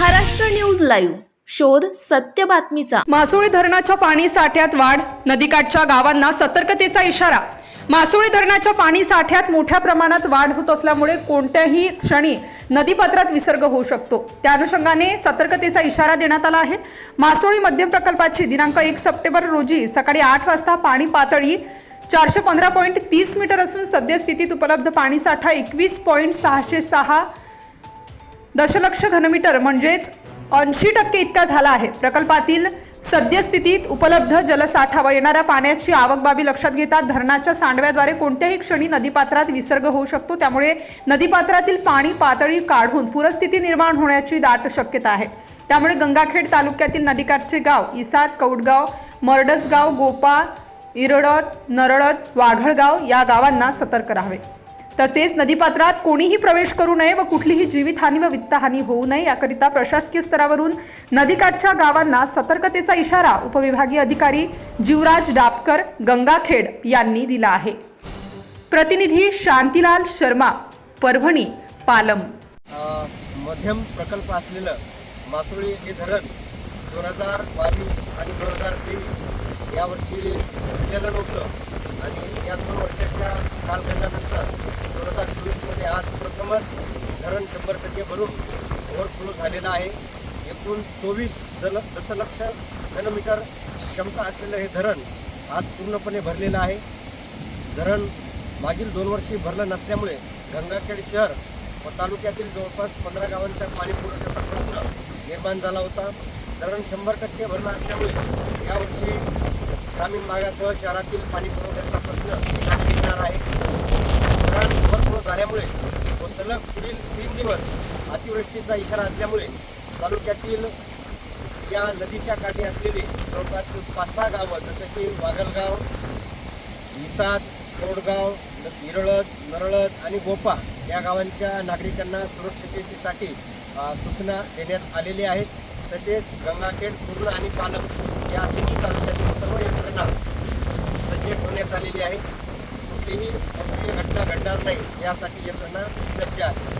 Maharashtra news live. शोध सत्य बातमीचा. मासोळी धरणाच्या पाणी साठ्यात वाढ. नदीकाठच्या गावांना सतर्कतेचा इशारा. मासोळी धरणाच्या पाणी साठ्यात मोठ्या प्रमाणात वाढ होत असल्यामुळे कोणत्याही क्षणी नदीपात्रात विसर्ग होऊ शकतो. त्या अनुषंगाने सतर्कतेचा इशारा देण्यात आला आहे. मासोळी मध्यम प्रकल्पाची दिनांक एक सप्टेंबर रोजी सकाळी आठ वाजता पाणी पातळी चारशे पंधरा पॉईंट तीस मीटर असून सद्यस्थितीत उपलब्ध पाणीसाठा एकवीस पॉईंट सहाशे सहा दशलक्ष घनमीटर म्हणजेच ऐंशी टक्के इतका झाला आहे. प्रकल्पातील सद्यस्थितीत उपलब्ध जलसाठा व येणाऱ्या पाण्याची आवक बाबी लक्षात घेता धरणाच्या सांडव्याद्वारे कोणत्याही क्षणी नदीपात्रात विसर्ग होऊ शकतो. त्यामुळे नदीपात्रातील पाणी पातळी काढून पूरस्थिती निर्माण होण्याची दाट शक्यता आहे. त्यामुळे गंगाखेड तालुक्यातील नदीकाठचे गाव इसाद कौडगाव मरडसगाव गोपा इरडत नरळत वाघळगाव या गावांना सतर्क राहावे. तसेच नदीपात्रात कोणीही प्रवेश करू नये व कुठलीही जीवितहानी व वित्तहानी होऊ नये याकरिता प्रशासकीय स्तरावरून नदीकाठच्या गावांना सतर्कतेचा इशारा उपविभागीय अधिकारी जीवराज डापकर गंगाखेड यांनी दिला आहे. प्रतिनिधी शांतीलाल शर्मा परभणी पालम. मध्यम प्रकल्प असलेलं मासोळी हे धरण दोन हजार बावीस आणि दोन हजार तेवीस यावर्षी भरलेलं नव्हतं. आणि या दोन वर्षाच्या कालखंडानंतर दोन हजार चोवीसमध्ये आज प्रथमच धरण शंभर टक्के भरून ओव्हरफ्लो झालेलं आहे. एकूण चोवीस दल दशलक्ष घनमीटर क्षमता असलेलं हे धरण आज पूर्णपणे भरलेलं आहे. धरण मागील दोन वर्षी भरलं नसल्यामुळे गंगाखेड शहर व तालुक्यातील जवळपास पंधरा गावांचा पाणी पुरवठ्याचा प्रश्न निर्माण झाला होता. धरण शंभर टक्के भरलं असल्यामुळे यावर्षी ग्रामीण भागासह शहरातील पाणी पुरवठ्याचा प्रश्न येणार आहे. धरण ओव्हरफ्लो झाल्यामुळे व सलग पुढील तीन दिवस अतिवृष्टीचा इशारा असल्यामुळे तालुक्यातील या नदीच्या काठी असलेली जवळपास पाच सहा गावं जसं की वागलगाव निसाद कोडगाव हिरळद नरळद आणि गोपा या गावांच्या नागरिकांना सुरक्षिततेसाठी सूचना देण्यात आलेल्या आहेत. तसेच गंगाखेड पूर्ण आणि पालम या तिन्ही तालुक्यातील सर्व यंत्रणा सज्ज ठेवण्यात आलेली आहे कुठलीही अप्रिय घटना घडणार नाही यासाठी यंत्रणा सज्ज आहे.